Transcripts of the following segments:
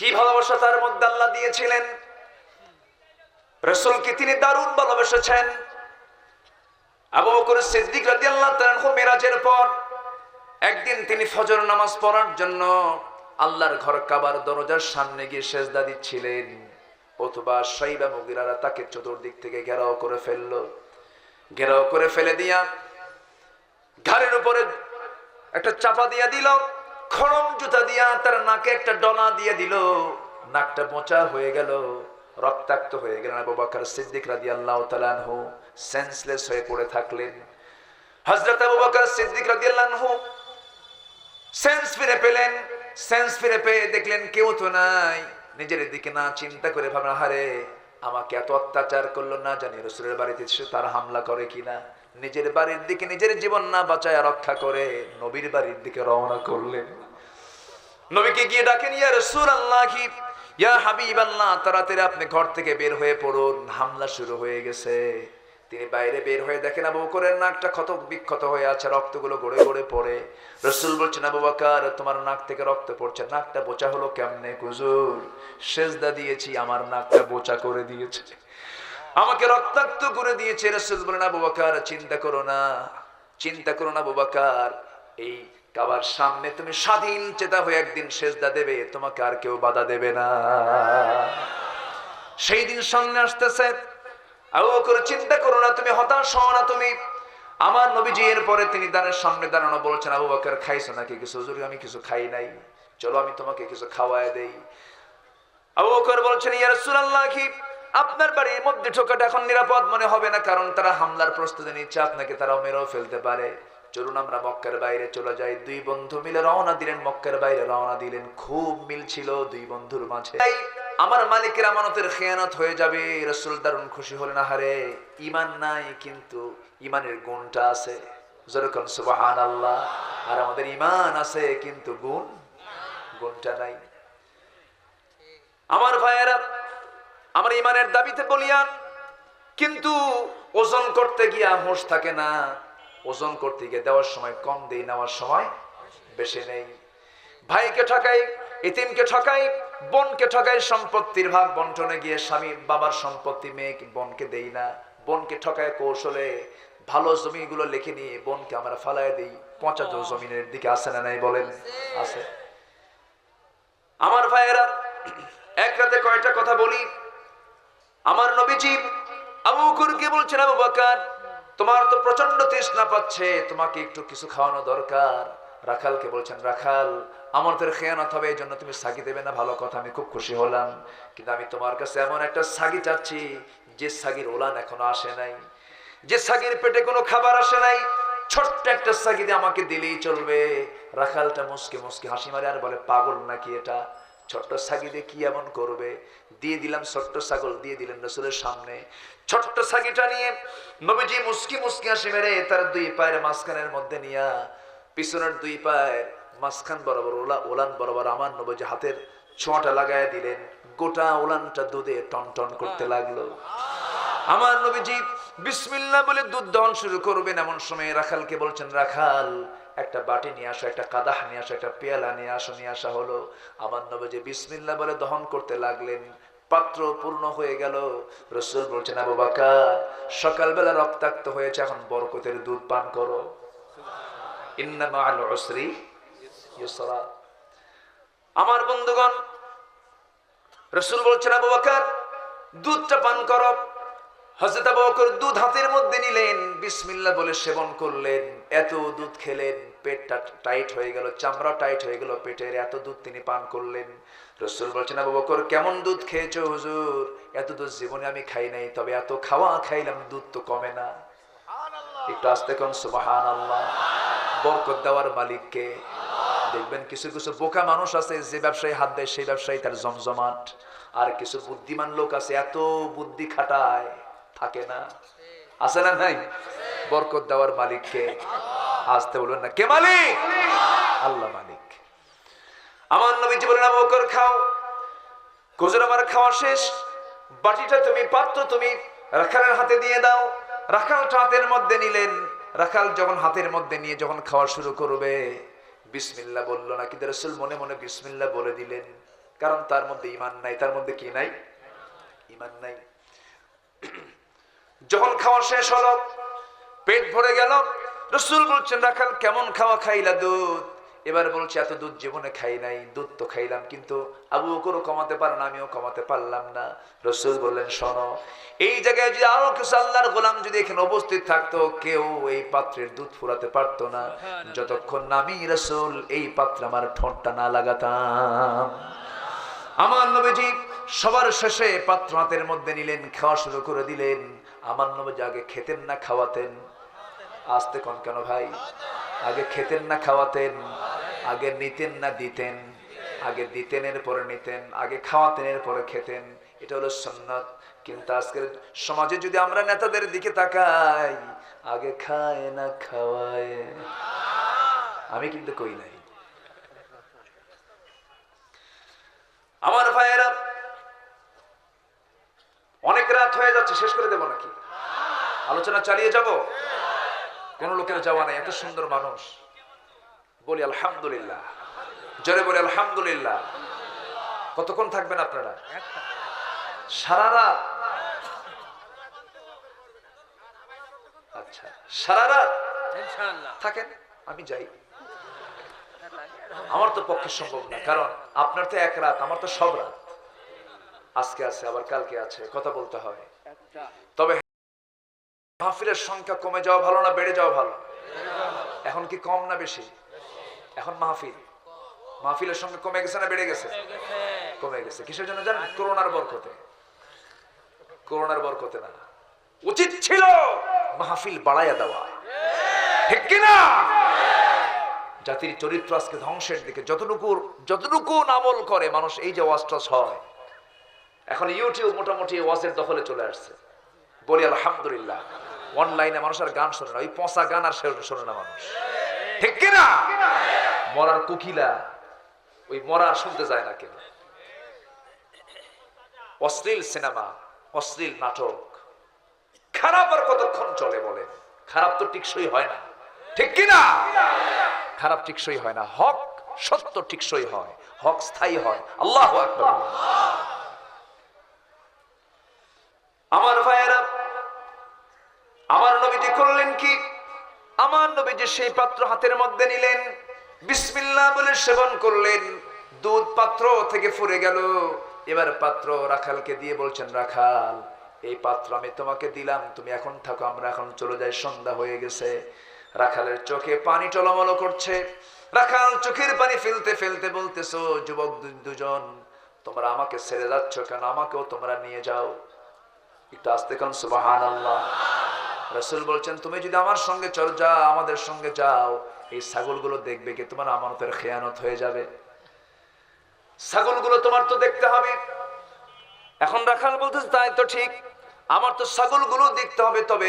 কি ভালোবাসা তার মধ্যে আল্লাহ দিয়েছিলেন? রসুলকে তিনি দারুণ ভালোবেসেছেন। আবু সিদ্দিক রাদিয়াল্লাহু তাআলা আনহু মিরাজের পর একদিন তিনি ফজর নামাজ পড়ার জন্য আল্লাহর ঘর কাবার দরজার সামনে গিয়ে সেজদা দিচ্ছিলেন। অথবা সাইবা মুগিরারা তাকে চতুর্দিক থেকে ঘেরাও করে ফেলল। ঘেরাও করে ফেলে দিয়া ঘাড়ের উপরে একটা চাপা দিয়া দিল। খড়ম জুতা দিয়া তার নাকে একটা ডলা দিয়ে দিল। নাকটা মোচা হয়ে গেল, রক্তাক্ত হয়ে গেলেন আবু বকর সিদ্দিক রাদিয়াল্লাহু তাআলা আনহু সেন্সলেস হয়ে পড়ে থাকলেন। হযরত আবু বকর সিদ্দিক রাদিয়াল্লাহু আনহু সেন্স ফিরে পেলেন সেন্স ফিরে পেয়ে দেখলেন কেউ তো নাই। নিজের দিকে না চিন্তা করে ভাবনা হারে আমাকে এত অত্যাচার করল না জানি রসুলের বাড়িতে এসে তার হামলা করে কিনা? নিজের বাড়ির দিকে নিজের জীবন না বাঁচায় রক্ষা করে নবীর বাড়ির দিকে রওনা করলেন। নবীকে গিয়ে ডাকেন, ইয়া রসুল আল্লাহ ইয়া হাবিব আল্লাহ তাড়াতাড়ি আপনি ঘর থেকে বের হয়ে পড়ুন, হামলা শুরু হয়ে গেছে। তিনি বাইরে বের হয়ে দেখেন আবু বকরের নাকটা ক্ষত, বিক্ষত হয়ে আছে, রক্তগুলো গড়ে গড়ে পড়ে। রসুল বলছেন, আবু বকর, তোমার নাক থেকে রক্ত পড়ছে, নাকটা বোচা হলো কেমনে কুজুর সেজদা দিয়েছি, আমার নাকটা বোচা করে দিয়েছে। আমাকে রক্তাক্ত করে দিয়েছে রসুল বলেন, আবু বকর, চিন্তা করো না, চিন্তা করো না, আবু এই কাবার সামনে তুমি স্বাধীন চেতা হয়ে একদিন সেজদা দেবে, তোমাকে আর কেউ বাধা দেবে না। সেই দিন সামনে আসতেছে বকর, চিন্তা করো না, তুমি হতাশ হও না তুমি। আমার নবীজি এর পরে তিনি দানের সামনে দাঁড়ানো বলছেন, আবু বকর, খাইছো নাকি কিছু? হুজুর, আমি কিছু খাই নাই। চলো, আমি তোমাকে কিছু খাওয়ায় দেই। আবু বকর বলছেন, ইয়া রাসূলুল্লাহ, কি আপনার বাড়ির মধ্যে ঢোকাটা এখন নিরাপদ মনে হবে না, কারণ তারা হামলার প্রস্তুতি নিচ্ছে, আপনাকে তারা মেরেও ফেলতে পারে। চলুন আমরা মক্কার বাইরে চলে যাই। দুই বন্ধু মিলে রওনা দিলেন, মক্কার বাইরে রওনা দিলেন। খুব মিল ছিল দুই বন্ধুর মাঝে। আমার মালিকের আমানতের খেয়ানত হয়ে যাবে। রসুল দারুণ খুশি হলেন, আহারে ইমান নাই, কিন্তু ইমানের গুণটা আছে। যেরকম সুবাহান আল্লাহ আর আমাদের ইমান আছে, কিন্তু গুণ, গুণটা নাই। আমার ভাইয়েরা আমার ইমানের দাবিতে বলিয়ান, কিন্তু ওজন করতে গিয়া হোশ থাকে না। ওজন করতে গিয়ে দেওয়ার সময় কম দেই, নেওয়ার সময় বেশি নেই। ভাইকে ঠকাই, ইতিমকে ঠকাই, বোনকে ঠকাই, সম্পত্তির ভাগ বন্টনে গিয়ে স্বামী বাবার সম্পত্তি মেয়েকে বোনকে দেই না। বোনকে ঠকায় কৌশলে ভালো জমিগুলো লিখে নিয়ে বোনকে আমরা ফালায় দিই। পচা জমিনের দিকে আসে না নাই বলেন? আছে। আমার ভাইয়েরা, এক রাতে কয়টা কথা বলি? আমার নবীজি আবু বকরকে বলছেন, আবু বকর, তোমার তো প্রচণ্ড তৃষ্ণা পাচ্ছে, তোমাকে একটু কিছু খাওয়ানো দরকার। রাখালকে বলছেন, রাখাল, আমাদের খেয়ানত হবে এই জন্য তুমি সাগি দেবে না, ভালো কথা, আমি খুব খুশি হলাম। কিন্তু আমি তোমার কাছে এমন একটা সাগি চাচ্ছি, যে সাগির ওলান এখনও আসে নাই। যে সাগির পেটে কোনো খাবার আসে নাই, ছোট্ট একটা সাগি দিয়ে আমাকে দিলেই চলবে। রাখালটা মুসকে মুসকে হাসি মারে আর বলে, পাগল নাকি এটা? ছোট্ট সাগিদে কি এমন করবে? দিয়ে দিলাম ছোট্ট ছাগল, দিয়ে দিলেন রসুলের সামনে। ছোট্ট সাগিটা নিয়ে নবীজি মুসকি মুসকি হাসি মেরে তার দুই পায়ের মাঝখানের মধ্যে নিয়া পিছনের দুই পায়ের মাঝখান বরাবর ওলা, ওলান বরাবর আমার নবীজি হাতের ছোঁয়াটা লাগায় দিলেন। গোটা ওলানটা দুধে টন টন করতে লাগল। আমার নবীজি বিসমিল্লাহ বলে দুধ দহন শুরু করবেন এমন সময় রাখালকে বলছেন, রাখাল একটা বাটি নিয়ে আসো, একটা কাদাহ নিয়ে আসো, একটা পেয়ালা নিয়ে আসো, নিয়ে আসা হলো। আমার নবীজি বিসমিল্লাহ বলে দহন করতে লাগলেন। পাত্র পূর্ণ হয়ে গেল। রসুল বলছেন, আবু বাকার, সকালবেলা রক্তাক্ত হয়েছে, এখন বরকতের দুধ পান করো। আমার বন্ধুগণ, রসুল বলছেন, আবু বাকার, দুধটা পান করো। হজরত আবু বকর দুধ হাতের মধ্যে নিলেন বিসমিল্লাহ বলে সেবন করলেন এত দুধ খেলেন পেটটা টাইট হয়ে গেল চামড়া টাইট হয়ে গেল পেটের এত দুধ তিনি পান করলেন। রসুল বলছেন আবু বকর কেমন দুধ খেয়েছো হুজুর? এত দুধ জীবনে আমি খাই নাই তবে এত খাওয়া খাইলাম দুধ তো কমে না। একটু আসতে কোন সুবাহান আল্লাহ বরকত দেওয়ার মালিককে। দেখবেন কিছু কিছু বোকা মানুষ আছে যে ব্যবসায়ী হাত দেয় সেই ব্যবসায়ী তার জমজমাট। আর কিছু বুদ্ধিমান লোক আছে এত বুদ্ধি খাটায়। থাকে না। আছে না নাই? বরকত দেওয়ার মালিককে আসতে বলবেন না। কে মালিক? আল্লাহ মালিক। আমার নবীজি বলেন, আবু বকর, খাও। কুজুর আমার খাওয়া শেষ। বাটিটা তুমি, পাত্র তুমি রাখালের হাতে দিয়ে দাও। রাখালটা হাতের মধ্যে নিলেন। রাখাল যখন হাতের মধ্যে নিয়ে যখন খাওয়া শুরু করবে, বিসমিল্লাহ বলল না কিন্তু রসুল মনে মনে বিসমিল্লাহ বলে দিলেন। কারণ তার মধ্যে ইমান নাই। তার মধ্যে কি নাই? ইমান নাই। যখন খাওয়া শেষ হলো পেট ভরে গেল। রসুল বলছেন রাখাল কেমন খাওয়া খাইলা দুধ? এবার বলছে এত দুধ জীবনে খাই নাই দুধ তো খাইলাম কিন্তু আবু বকরও কমাতে পারে না আমিও কমাতে পারলাম না। রসুল বললেন শোনো এই জায়গায় যদি আরও কিছু আল্লাহর গোলাম যদি এখানে উপস্থিত থাকতো কেউ এই পাত্রের দুধ ফুরাতে পারতো না। যতক্ষণ না আমি রসুল এই পাত্রে আমার ঠোঁটটা না লাগাতাম। আমার নবীজি সবার শেষে পাত্র হাতের মধ্যে নিলেন, খাওয়া শুরু করে দিলেন। আমার নবীজি আগে খেতেন না খাওয়াতেন? আসতে কন কেন ভাই? আগে খেতেন না খাওয়াতেন, আগে নিতেন না দিতেন, আগে দিতেন এর পরে নিতেন, আগে খাওয়াতেন এর পরে খেতেন। এটা হলো সন্ন্যত কিন্তু আজকের সমাজে যদি আমরা নেতাদের দিকে তাকাই, আগে খায় না খাওয়ায়। আমি কিন্তু কই নাই। আমার ভাইয়েরা অনেক রাত হয়ে যাচ্ছে শেষ করে দেব নাকি? আলোচনা চালিয়ে যাব? কোন লোকের যাওয়া নাই এত সুন্দর মানুষ। বলি আলহামদুলিল্লাহ। জোরে বলি আলহামদুলিল্লাহ। কতক্ষণ থাকবেন আপনারা? সারা রাত? আচ্ছা সারা রাত? থাকেন? আমি যাই। আমার তো পক্ষে সম্ভব না কারণ আপনার তো এক রাত আমার তো সব রাত। আজকে আছে আবার কালকে আছে কথা বলতে হয়। তবে মাহফিলের সংখ্যা কমে যাওয়া ভালো না বেড়ে যাওয়া ভালো? এখন কি কম না বেশি? এখন মাহফিল। মাহফিলের সংখ্যা কমে গেছে না বেড়ে গেছে? কমে গেছে। কিসের জন্য জানেন? করোনার বরকতে। করোনার বরকতে না। উচিত ছিল মাহফিল বাড়াইয়া দেওয়া। ঠিক কিনা? জাতির চরিত্র আজকে ধ্বংসের দিকে। যতটুকু যতটুকু নামল করে মানুষ এই যে ওয়াজ হয় এখন ইউটিউব মোটামুটি ওয়াজের দখলে চলে আসছে। বলি, আলহামদুলিল্লাহ। অনলাইনে মানুষ আর গান শোনে না, ওই পচা গান আর শোনে- না মানুষ। ঠিক কিনা? মরার কোকিলা, ওই মরা শুনতে যায় না কেউ। অশ্লীল সিনেমা, অশ্লীল নাটক, খারাপ আর কতক্ষণ চলে বলেন? খারাপ তো টিকসই হয় না। ঠিক কিনা? খারাপ টিকসই হয় না। হক সত্য টিকসই হয়। হক স্থায়ী হয়। আল্লাহ আকবার আমার ভাইয়েরা, আমার নবীজি করলেন কি? আমার নবীজি সেই পাত্র হাতের মধ্যে নিলেন, বিসমিল্লাহ বলে সেবন করলেন, দুধ পাত্র থেকে ফুরে গেল। এবার পাত্র রাখালকে দিয়ে বলছেন, রাখাল, এই পাত্র আমি তোমাকে দিলাম, তুমি এখন থাকো, আমরা এখন চলে যাই, সন্ধ্যা হয়ে গেছে। রাখালের চোখে পানি টলমলো করছে। রাখাল চোখের পানি ফেলতে ফেলতে বলতেছো যুবক দুজন তোমরা আমাকে ছেড়ে যাচ্ছ কেন? আমাকেও তোমরা নিয়ে যাও। একটু আসতে কারণ সুবাহান আল্লাহ রসুল বলছেন, তুমি যদি আমার সঙ্গে চল যা আমাদের সঙ্গে যাও। এই ছাগলগুলো দেখবে কি, তোমার আমানতের খেয়ানত হয়ে যাবে। ছাগলগুলো তোমার তো দেখতে হবে। এখন রাখাল বলতেছে, তাই তো ঠিক, আমার তো ছাগলগুলো দেখতে হবে, তবে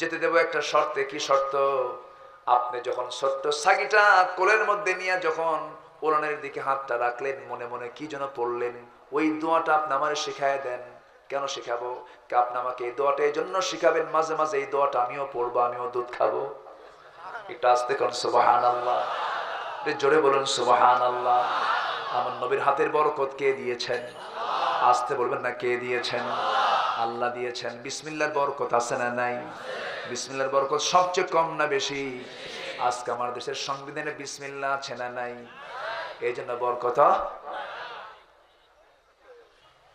যেতে দেবো একটা শর্তে। কি শর্ত? আপনি যখন ছোট্ট সাগিটা কোলের মধ্যে নিয়ে যখন ওলানের দিকে হাতটা রাখলেন, মনে মনে কি যেন পড়লেন, ওই দোয়াটা আপনি আমার শিখায় দেন। কেন শিখাবো? আপনি আমাকে এই দোয়াটা এই জন্য শিখাবেন, মাঝে মাঝে এই দোয়াটা আমিও পড়ব, আমিও দুধ খাব। একটু আসতে কোন সুবাহান আল্লাহ জোরে বলুন সুবাহান আল্লাহ আমার নবীর হাতের বরকত কে দিয়েছেন? আসতে বলবেন না, কে দিয়েছেন? আল্লাহ দিয়েছেন। বিসমিল্লার বরকত আছে না নাই? বিসমিল্লার বরকত সবচেয়ে কম না বেশি? আজকে আমার দেশের সংবিধানে বিসমিল্লা আছে না নাই? এই জন্য বরকত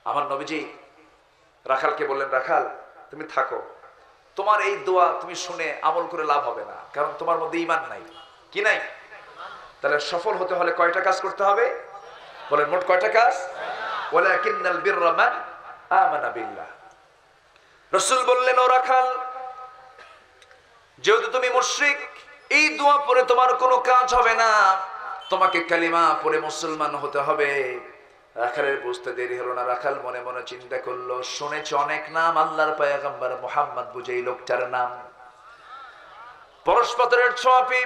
আমার নবীজি রাখালকে বললেন, রাখাল, তুমি থাকো। তোমার এই দোয়া তুমি শুনে আমল করে লাভ হবে না, কারণ তোমার মধ্যে ইমান নাই। কি নাই? তাহলে সফল হতে হলে কয়টা কাজ করতে হবে? বলেন, মোট কয়টা কাজ? ওয়ালাকিন্নাল বললেন, ও রাখাল, যেহেতু তুমি মুশরিক, এই দোয়া পড়ে তোমার কোনো কাজ হবে না। তোমাকে কালিমা পরে মুসলমান হতে হবে। রাখালের বুঝতে দেরি হলো না রাখাল, মনে মনে চিন্তা করল, শুনেছে অনেক নাম, আল্লাহর পায়গাম্বার মোহাম্মদ বুঝে এই লোকটার নাম। পরস্পরের ছোঁয়াপি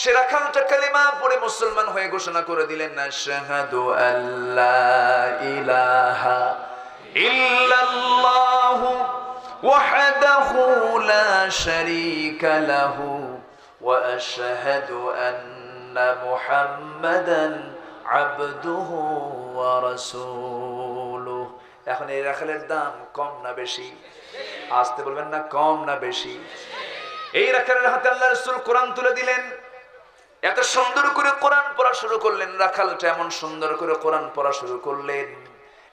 সে রাখালটা কালিমা পড়ে মুসলমান হয়ে ঘোষণা করে দিলেন না শাহাদু আল্লাহ ইলাহা ইল্লাল্লাহু ওয়াহদাহু লা শারীকা লাহু ওয়া আশহাদু আন্না মুহাম্মাদান এখন এই রাখালের দাম কম না বেশি? আসতে বলবেন না, কম না বেশি? এই রাখালের হাতে আল্লাহ রসুল কোরআন তুলে দিলেন। এত সুন্দর করে কোরআন পড়া শুরু করলেন। রাখালটা এমন সুন্দর করে কোরআন পড়া শুরু করলেন।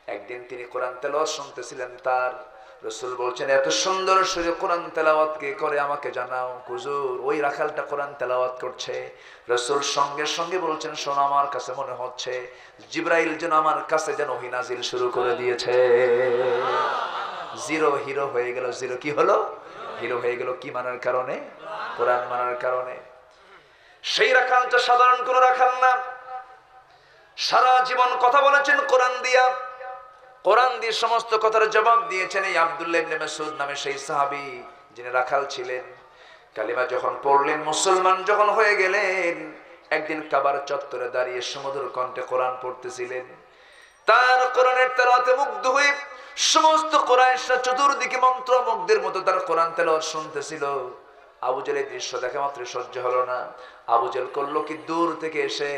একদিন তিনি কোরআন তেল শুনতেছিলেন তার। রসুল বলছেন, এত সুন্দর সুরে কোরআন তেলাওয়াত কে করে আমাকে জানাও, হুজুর, ওই রাখালটা কোরআন তেলাওয়াত করছে। রসুল সঙ্গে সঙ্গে বলছেন, শোনো, আমার কাছে মনে হচ্ছে, জিব্রাইল যেন আমার কাছে যেন হিনাজিল শুরু করে দিয়েছে। জিরো হিরো হয়ে গেল, জিরো কি হলো? হিরো হয়ে গেল কি মানার কারণে? কোরআন মানার কারণে। সেই রাখালটা সাধারণ কোন রাখাল না। সারা জীবন কথা বলেছেন কোরআন দিয়া। কোরআন দিয়ে সমস্ত কথার জবাব দিয়েছেন এই আব্দুল্লাহ মাসউদ নামে সেই সাহাবী যিনি রাখাল ছিলেন। কালিমা যখন পড়লেন, মুসলমান যখন হয়ে গেলেন, একদিন কাবার চত্বরে দাঁড়িয়ে সমুদ্র কণ্ঠে কোরআন পড়তেছিলেন। তার কোরআনের তেলাওয়াতে মুগ্ধ হয়ে সমস্ত কোরআনরা চতুর্দিকে মন্ত্র মুগ্ধের মতো তার কোরআন তেলাওয়াত শুনতেছিল। আবুজেল এই দৃশ্য দেখা মাত্র সহ্য হলো না। আবুজেল করল কি দূর থেকে এসে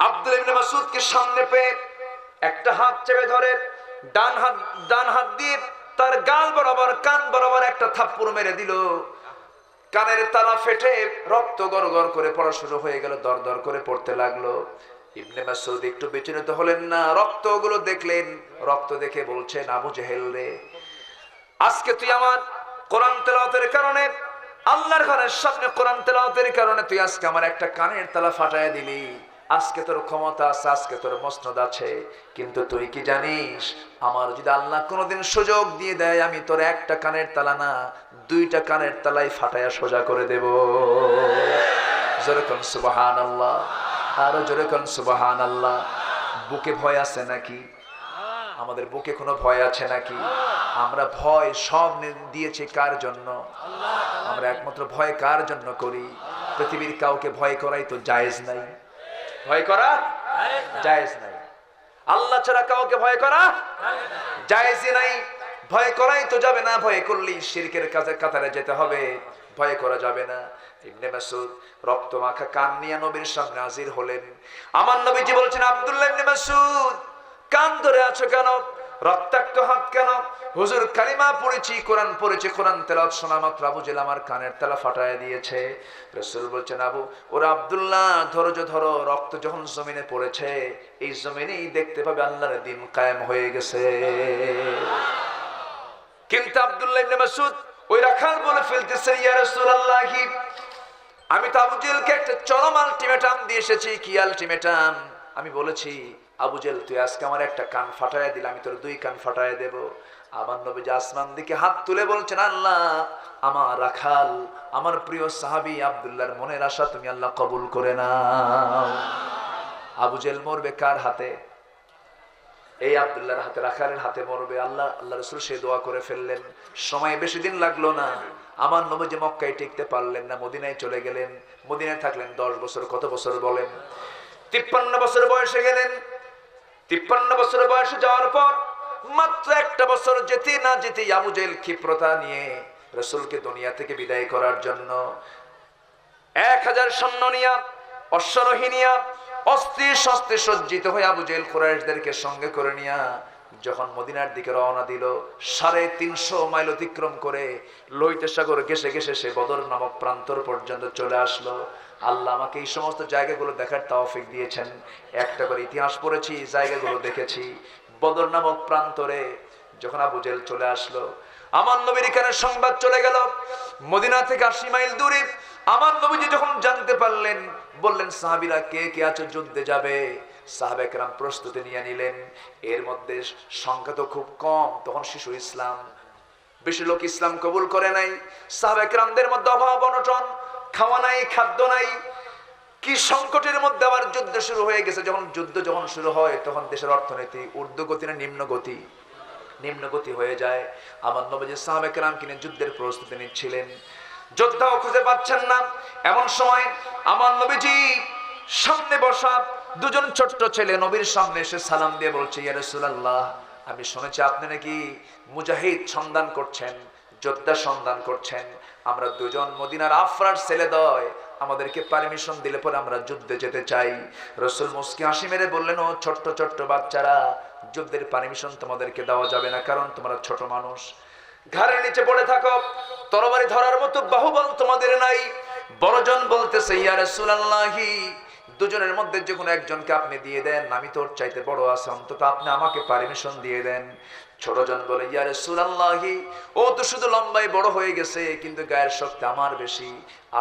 আব্দুল ইবনে মাসউদকে সামনে পেয়ে একটা হাত চেপে ধরে, ডান হাত ডান হাত দিয়ে তার গাল বরাবর, কান বরাবর একটা থাপ্পড় মেরে দিল। কানের তালা ফেটে রক্ত গড় করে পড়া শুরু হয়ে গেল, দর দর করে পড়তে লাগল। ইবনে মাসউদ একটু বিচলিত হলেন না, রক্তগুলো দেখলেন, রক্ত দেখে বলছেন আবু জেহেল রে, আজকে তুই আমার কোরআন তেলাওয়াতের কারণে, আল্লাহর ঘরের সামনে কোরআন তেলাওয়াতের কারণে তুই আজকে আমার একটা কানের তালা ফাটায় দিলি। আজকে তোর ক্ষমতা আছে, আজকে তোর মসনদ আছে। কিন্তু তুই কি জানিস, আমার যদি আল্লাহ কোনোদিন সুযোগ দিয়ে দেয়, আমি তোর একটা কানের তালা না, দুইটা কানের তালাই ফাটায়া সোজা করে দেব। যেরকম সুবাহান আল্লাহ আরও যেরকম সুবাহান আল্লাহ বুকে ভয় আছে নাকি? আমাদের বুকে কোনো ভয় আছে নাকি? আমরা ভয় সব দিয়েছি কার জন্য? আমরা একমাত্র ভয় কার জন্য করি? পৃথিবীর কাউকে ভয় করাই তো জায়েজ নাই। ভয় করা জায়েজ নাই। আল্লাহ ছাড়া কাউকে ভয় করা জায়েজই নাই। ভয় করাই তো যাবে না, ভয় করলেই শিরকের কাছে কাতারে যেতে হবে। ভয় করা যাবে না। ইবনে মাসুদ রক্ত মাখা কান নিয়ে নবীর সামনে হাজির হলেন। আমার নবীজি বলছেন, আব্দুল্লাহ ইবনে মাসুদ কান ধরে আছো কেন? রক্তাক্ত হাত কেন? হুজুর কালিমা পড়েছি, কোরআন পড়েছি, কোরআন তেলাওয়াত শোনা মাত্র। আবু জেল আমার কানের তেলা ফাটায় দিয়েছে। রসুল বলছেন, আবু, ওরা আব্দুল্লাহ, ধৈর্য ধরো, রক্ত যখন জমিনে পড়েছে, এই জমিনেই দেখতে পাবে আল্লাহর দিন কায়েম হয়ে গেছে। কিন্তু আব্দুল্লাহ ইবনে মাসুদ ওই রাখাল বলে ফেলতেছে, ইয়া রাসূলুল্লাহি, আমি তো আবু জেলকে একটা চরম আলটিমেটাম দিয়ে এসেছি। কি আলটিমেটাম আমি বলেছি আবু জেল, তুই আজকে আমার একটা কান ফাটায় দিলে, আমি তোর দুই কান ফাটায় দেব। আমার নবী আসমান দিকে হাত তুলে বলছেন, আল্লাহ, আমার রাখাল, আমার প্রিয় সাহাবী আব্দুল্লাহর মনের আশা তুমি আল্লাহ কবুল করে না আবু জেল মরবে কার হাতে? এই আব্দুল্লাহর হাতে, রাখালের হাতে মরবে। আল্লাহ আল্লাহ রসুল সে দোয়া করে ফেললেন। সময় বেশি দিন লাগল না। আমার নবী যে মক্কায় টিকতে পারলেন না, মদিনায় চলে গেলেন। মদিনায় থাকলেন দশ বছর, কত বছর বলেন? তিপ্পান্ন বছর বয়সে গেলেন। তিপ্পান্ন বছর বয়সে যাওয়ার পর মাত্র একটা বছর যেতে না যেতে আবু জেল ক্ষিপ্রতা নিয়ে রসুলকে দুনিয়া থেকে বিদায় করার জন্য এক হাজার সৈন্য নিয়া, অশ্বরোহী নিয়া অস্থি শস্ত্রে সজ্জিত হয়ে আবু জেল কুরাইশদেরকে সঙ্গে করে নিয়া যখন মদিনার দিকে রওনা দিল, সাড়ে তিনশো মাইল অতিক্রম করে লোহিত সাগর ঘেসে ঘেসে সে বদর নামক প্রান্তর পর্যন্ত চলে আসলো। আল্লাহ আমাকে এই সমস্ত জায়গাগুলো দেখার তাওফিক দিয়েছেন। একটা করে ইতিহাস পড়েছি, জায়গাগুলো দেখেছি। বদর নামক প্রান্তরে যখন আবু জেল চলে আসলো, আমার নবীর এখানে সংবাদ চলে গেল। মদিনা থেকে আশি মাইল দূরে আমার নবীজি যখন জানতে পারলেন, বললেন, সাহাবিরা কে কে আছো যুদ্ধে যাবে? সাহাবেকরাম প্রস্তুতি নিয়ে নিলেন। এর মধ্যে সংখ্যা তো খুব কম, তখন শিশু ইসলাম। বেশি লোক ইসলাম কবুল করে নাই। সাহাবেকরামদের মধ্যে অভাব অনটন। খাওয়া নাই, খাদ্য নাই, কি সংকটের মধ্যে আবার যুদ্ধ শুরু হয়ে গেছে? যখন যুদ্ধ যখন শুরু হয়, তখন দেশের অর্থনীতি ঊর্ধ্বগতি না নিম্নগতি নিম্নগতি হয়ে যায়। আমার নবী সাহাবে কেরাম কিনে যুদ্ধের প্রস্তুতি নিচ্ছিলেন। যোদ্ধাও খুঁজে পাচ্ছেন না। এমন সময় আমার নবীজি সামনে বসা দুজন ছোট্ট ছেলে নবীর সামনে এসে সালাম দিয়ে বলছে, ইয়া রাসূলুল্লাহ, আমি শুনেছি আপনি নাকি মুজাহিদ সন্ধান করছেন। যোদ্ধা সন্ধান করছেন। আমরা দুজন মদিনার আফরার ছেলে দয়। আমাদেরকে পারমিশন দিলে পরে আমরা যুদ্ধে যেতে চাই। রসুল মুসকি হাসি মেরে বললেন, ও ছোট্ট ছোট্ট বাচ্চারা, যুদ্ধের পারমিশন তোমাদেরকে দেওয়া যাবে না, কারণ তোমরা ছোট মানুষ। ঘাড়ের নিচে পড়ে থাকো, তরবারি ধরার মতো বাহুবল তোমাদের নাই। বড়জন বলতেছে, ইয়া রাসূলুল্লাহি দুজনের মধ্যে যে কোনো একজনকে আপনি দিয়ে দেন। আমি তোর চাইতে বড় আছে অন্তত আপনি আমাকে পারমিশন দিয়ে দেন। ছোটজন বলে, ইয়া রাসূলুল্লাহি, ও তো শুধু লম্বাই বড় হয়ে গেছে, কিন্তু গায়ের শক্তি আমার বেশি।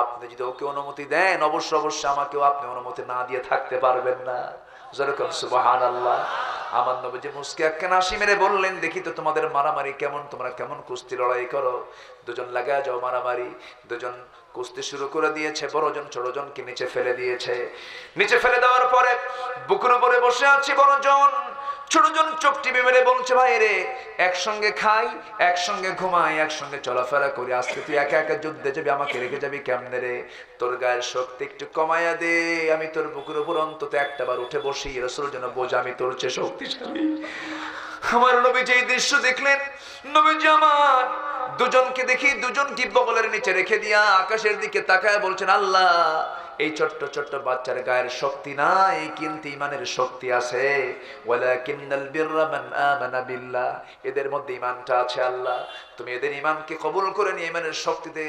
আপনি যদি ওকে অনুমতি দেন, অবশ্য অবশ্যই আমাকেও আপনি অনুমতি না দিয়ে থাকতে পারবেন না। যেরকম আল্লাহ আমার হাসি মেরে বললেন, দেখি তো তোমাদের মারামারি কেমন, তোমরা কেমন কুস্তি লড়াই করো? দুজন যাও মারামারি। দুজন কুস্তি শুরু করে দিয়েছে ছোটজনকে নিচে ফেলে দিয়েছে। নিচে ফেলে দেওয়ার পরে বুকুর উপরে বসে আছে বড়জন ছোটজন চোখ টিপে মেরে বলছে, ভাই রে, একসঙ্গে খাই, একসঙ্গে ঘুমাই, একসঙ্গে চলাফেরা করি। আজকে তুই একা একা যুদ্ধে যাবি, আমাকে রেখে যাবি কেমনে রে? তোর গায়ের শক্তি একটু কমাইয়া দে, আমি তোর বুকুর উপর অন্তত একটা বার উঠে বসি। রসুল যেন বোঝা আমি তোর চেয়ে শক্তিশালী। আমার নবীজি এই দৃশ্য দেখলেন। নবীজি আমার দুজনকে দেখি দুজনকে বগলের নিচে রেখে দিয়া আকাশের দিকে তাকায় বলছেন, আল্লাহ এই ছোট্ট ছোট্ট বাচ্চার গায়ের শক্তি নাই, কিন্তু ইমানের শক্তি আছে। এদের মধ্যে ইমানটা আছে আল্লাহ। তুমি এদের ইমানকে কবুল করে নিয়ে ইমানের শক্তি দে।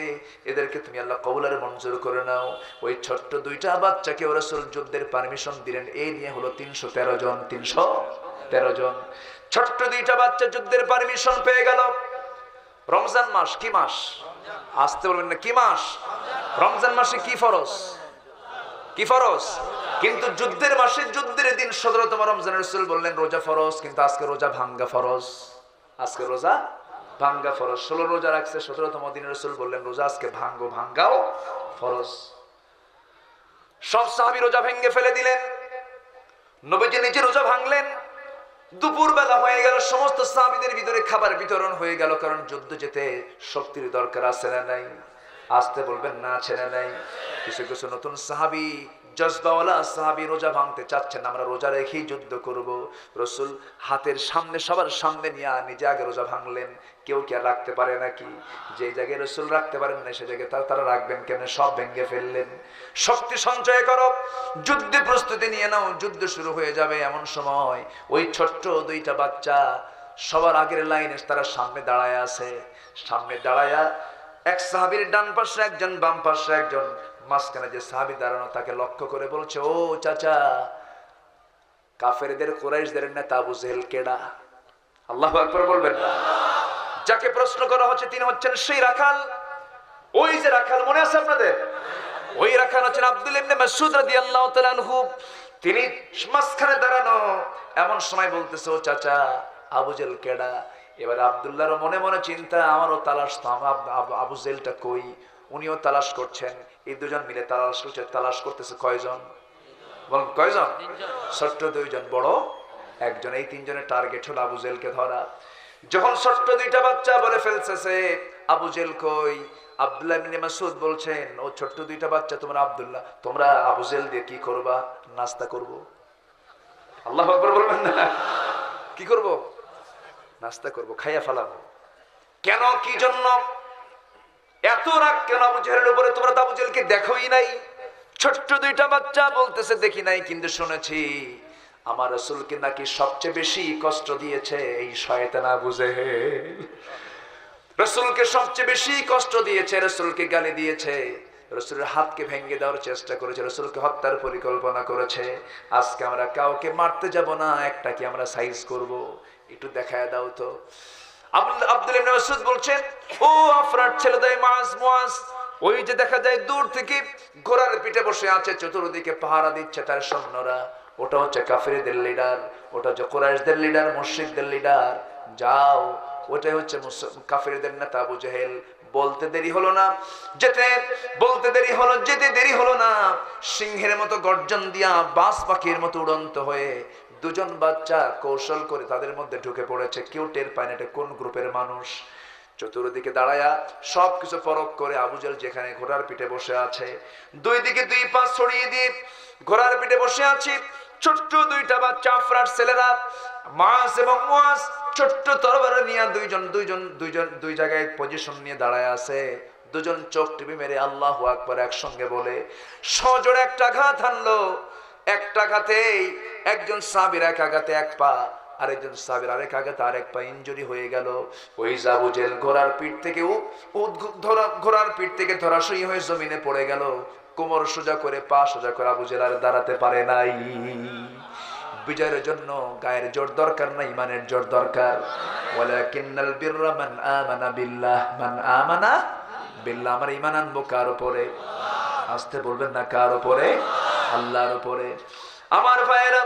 এদেরকে তুমি আল্লাহ কবুলের মঞ্জুর করে নাও। ওই ছোট্ট দুইটা বাচ্চাকে ওরা যুদ্ধের পারমিশন দিলেন। এই নিয়ে হলো তিনশো তেরো জন, তিনশো তেরো জন। ছোট্ট দুইটা বাচ্চা যুদ্ধের পারমিশন পেয়ে গেল। রমজান মাস কি মাস? আসতে বলবেন না, কি মাস? রমজান মাসে কি ফরজ? কি ফরজ? কিন্তু যুদ্ধের মাসে যুদ্ধের দিন সতেরোতম রমজান রসুল বললেন, রোজা ফরজ, কিন্তু আজকে রোজা ভাঙ্গা ফরজ। আজকে রোজা ভাঙ্গা ফরজ। ষোলো রোজা রাখছে সতেরোতম দিন রসুল বললেন, রোজা আজকে ভাঙ্গো, ভাঙ্গাও ফরজ। সব সাহাবি রোজা ভেঙ্গে ফেলে দিলেন। নবীজি নিজে রোজা ভাঙলেন। দুপুর বেলা হয়ে গেল, সমস্ত সাহাবিদের ভিতরে খাবার বিতরণ হয়ে গেল, কারণ যুদ্ধ যেতে শক্তির দরকার আছে না নাই? আসতে বলবেন, না ছেড়ে নাই। কিছু কিছু নতুন সাহাবি সাহাবি রোজা ভাঙতে চাচ্ছেন, আমরা রোজা রেখেই যুদ্ধ হাতের সামনে, সবার সামনে নিয়ে নিজে আগে রোজা ভাঙলেন। কেউ কি আর রাখতে পারে জায়গায় রাখতে পারেন না সে জায়গায় তারা রাখবেন কেন? সব ভেঙে ফেললেন। শক্তি সঞ্চয় করো, যুদ্ধে প্রস্তুতি নিয়ে নাও, যুদ্ধ শুরু হয়ে যাবে এমন সময়। ওই ছোট্ট দুইটা বাচ্চা সবার আগের লাইনে তারা সামনে দাঁড়ায় আছে। সামনে দাঁড়ায়া এক সাহাবির ডান পাশে একজন, বাম পাশে একজন। মাঝখানে যে সাহাবি দাঁড়ানো, তাকে লক্ষ্য করে বলছে, ও চাচা, কাফেরদের, কোরাইশদের নেতা আবু জেহেল কেডা? আল্লাহ আকবর বলবেন না। যাকে প্রশ্ন করা হচ্ছে, তিনি হচ্ছেন সেই রাখাল। ওই যে রাখাল, মনে আছে আপনাদের? ওই রাখাল হচ্ছেন আব্দুল ইবনে মাসউদ রাদিয়াল্লাহু তাআলা আনহু। তিনি মাঝখানে দাঁড়ানো, এমন সময় বলতেছে, ও চাচা, আবু জেল কেডা? এবার আব্দুল্লাহর মনে মনে চিন্তা, আমারও তালাশ আব- জেলটা কই? উনিও তালাশ করছেন, এই দুজন মিলে তালাশ করছে, তালাশ করতেছে কয়জন? বলুন, কয়জন? ছোট্ট দুইজন, বড় একজন, এই তিনজনের টার্গেট হলো আবু জেলকে ধরা। যখন ছোট্ট দুইটা বাচ্চা বলে ফেলছে আবু জেল কই? আবদুল্লাহ বলছেন, ও ছোট্ট দুইটা বাচ্চা, তোমরা আবদুল্লাহ, তোমরা আবু জেল দিয়ে কি করবা? নাস্তা করব। আল্লাহ বলবেন না। কি করব? নাস্তা করব, খাইয়া ফেলাবো। কেন, কি জন্য? এত রাগ কেন আবু জেহেলের উপরে? তোমরা আবু জেহেলকে দেখোই নাই। ছোট্ট দুইটা বাচ্চা বলতেছে, দেখি নাই, কিন্তু শুনেছি আমার রসুলকে নাকি সবচেয়ে বেশি কষ্ট দিয়েছে এই শয়তান আবু জেহেল। রসুলকে সবচেয়ে বেশি কষ্ট দিয়েছে, রসুলকে গালি দিয়েছে, রসুলের হাতকে ভেঙে দেওয়ার চেষ্টা করেছে, রসুলকে হত্যার পরিকল্পনা করেছে। আজকে আমরা কাউকে মারতে যাব না, একটা কি আমরা সাইজ করব? একটু দেখায় দাও তো। আব্দুল ইবনে মাসউদ বলছেন, ও আফরার ছেলে দেয় মাস মুয়াজ ওই যে দেখা যায় দূর থেকে ঘোড়ার পিঠে বসে আছে, চতুর্দিকে পাহারা দিচ্ছে তার সৈন্যরা। ওটা হচ্ছে কাফিরদের লিডার ওটা হচ্ছে কোরাইশদের লিডার মুশরিকদের লিডার যাও, ওটাই হচ্ছে মুস- কাফিরদের নেতা আবু জেহেল। বলতে দেরি হলো না, যেতে, বলতে দেরি হলো, যেতে দেরি হলো না। সিংহের মতো গর্জন দিয়া বাস পাখির মতো উড়ন্ত হয়ে দুজন বাচ্চা কৌশল করে তাদের মধ্যে ঢুকে পড়েছে। কেউ টের পায় এটা কোন গ্রুপের মানুষ। চতুর্দিকে দাঁড়ায়া সবকিছু পরক করে আবুজাল যেখানে ঘোড়ার পিঠে বসে আছে। দুই দিকে দুই পা ছড়িয়ে দিয়ে ঘোড়ার পিঠে বসে আছি ছোট্ট দুইটা বাচ্চা আফরার ছেলেরা। মাস এবং মাস ছোট্ট তরবারে নিয়ে দুইজন দুইজন দুইজন, দুই জায়গায় পজিশন নিয়ে দাঁড়ায় আছে। দুজন চোখ টিপি মেরে আল্লাহ আকবার একসঙ্গে বলে, সজোরে একটা ঘাত হানলো একটা ঘাতেই একজন সাবির এক আঘাতে এক পা, আরেকজন সাবির আরেক আঘাতে আরেক পা ইঞ্জুরি হয়ে গেল। ওই জাবুজেল ঘোড়ার পিঠ থেকে ধরা, ঘোড়ার পিঠ থেকে ধরাশয়ী হয়ে জমিনে পড়ে গেল। কোমর সোজা করে, পা সোজা করে আবু জেল আর দাঁড়াতে পারে নাই। বিজয়ের জন্য গায়ের জোর দরকার না, ইমানের জোর দরকার। ওয়ালাকিন্নাল বিররা মান আমানা বিল্লাহ, মান আমানা বিল্লাহ। আমার ইমান আনব কার উপরে? আসতে বলবেন না কার উপরে? আল্লাহর উপরে। আমার ভাইয়েরা,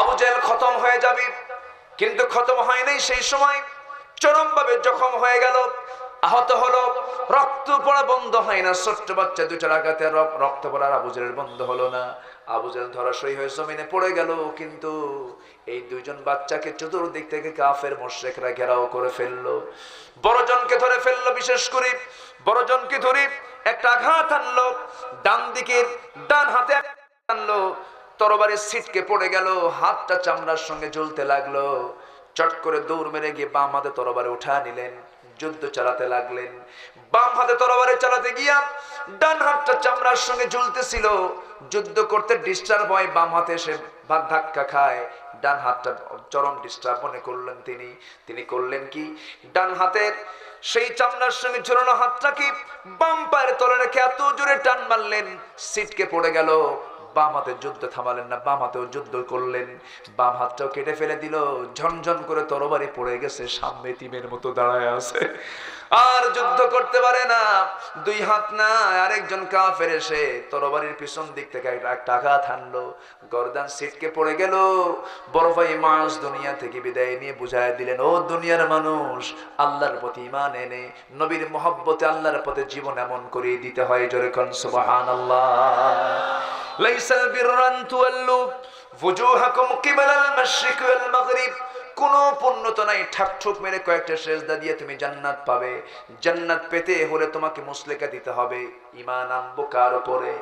আবু জেল খতম হয়ে যাবে, কিন্তু খতম হয় নাই সেই সময়। চরম ভাবে জখম হয়ে গেল, আহত হলো, রক্ত পড়া বন্ধ হয় না, ছোট্ট বাচ্চা দুটার আঘাতে রক্ত পড়ার আবুজের বন্ধ হলো না। আবুজেল ধরাশয়ী হয়ে জমিনে পড়ে গেল, কিন্তু এই দুইজন বাচ্চাকে চতুর্দিক থেকে কাফের মোশেকরা ঘেরাও করে ফেলল। বড়জনকে ধরে ফেলল বিশেষ করে, বড়জনকে ধরে একটা আঘাত আনলো, ডান দিকের ডান হাতে আনলো তরবারি সিটকে পড়ে গেল, হাতটা চামড়ার সঙ্গে জ্বলতে লাগল। চট করে দৌড় মেরে গিয়ে বাম হাতে তরবারে উঠা নিলেন, যুদ্ধ চালাতে লাগলেন। বাম হাতে তরবারে চালাতে গিয়া ডান হাতটা চামড়ার সঙ্গে ঝুলতেছিল যুদ্ধ করতে ডিস্টার্ব হয় বাম হাতে এসে ভাগ ধাক্কা খায়। ডান হাতটা চরম ডিস্টার্ব মনে করলেন তিনি। তিনি করলেন কি? ডান হাতের সেই চামড়ার সঙ্গে ঝুলানো হাতটাকে বাম পায়ের তলে রেখে এত জোরে টান মারলেন, সিটকে পড়ে গেল। বাম হাতে যুদ্ধ থামালেন না, বাম হাতেও যুদ্ধ করলেন। বাম হাতটাও কেটে ফেলে দিল, ঝনঝন করে তরবারি পড়ে গেছে, সামনে তিমের মতো দাঁড়ায় আছে। আর যুদ্ধ করতে পারে না, দুই হাত না আরেকজন কাফের এসে তরবারির পিছন দিক থেকে একটা আঘাত হানলো। গরদান সিটকে পড়ে গেল। বড় ভাই মাস দুনিয়া থেকে বিদায় নিয়ে বুঝায় দিলেন, ও দুনিয়ার মানুষ, আল্লাহর প্রতি ইমান এনে, নবীর মহব্বতে আল্লাহর পথে জীবন এমন করিয়ে দিতে হয় জোরে কন, সুবহানাল্লাহ। লাইসাল বিররান তুআল্লু ফুজুহাকুম কিবলাল মাশরিক ওয়াল মাগরিব। কোনো পূর্ণতা নাই, ঠাক ঠুক মেরে কয়েকটা সেজদা দিয়ে তুমি জান্নাত পাবে। জান্নাত পেতে হলে তোমাকে মুসলেকা দিতে হবে। ইমান আনব কার ওপরে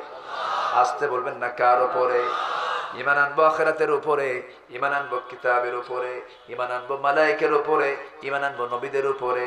আসতে বলবেন না কার উপরে? ইমান আনব আখেরাতের উপরে ইমান আনব কিতাবের উপরে ইমান আনব মালাইকের উপরে ইমান আনব নবীদের উপরে।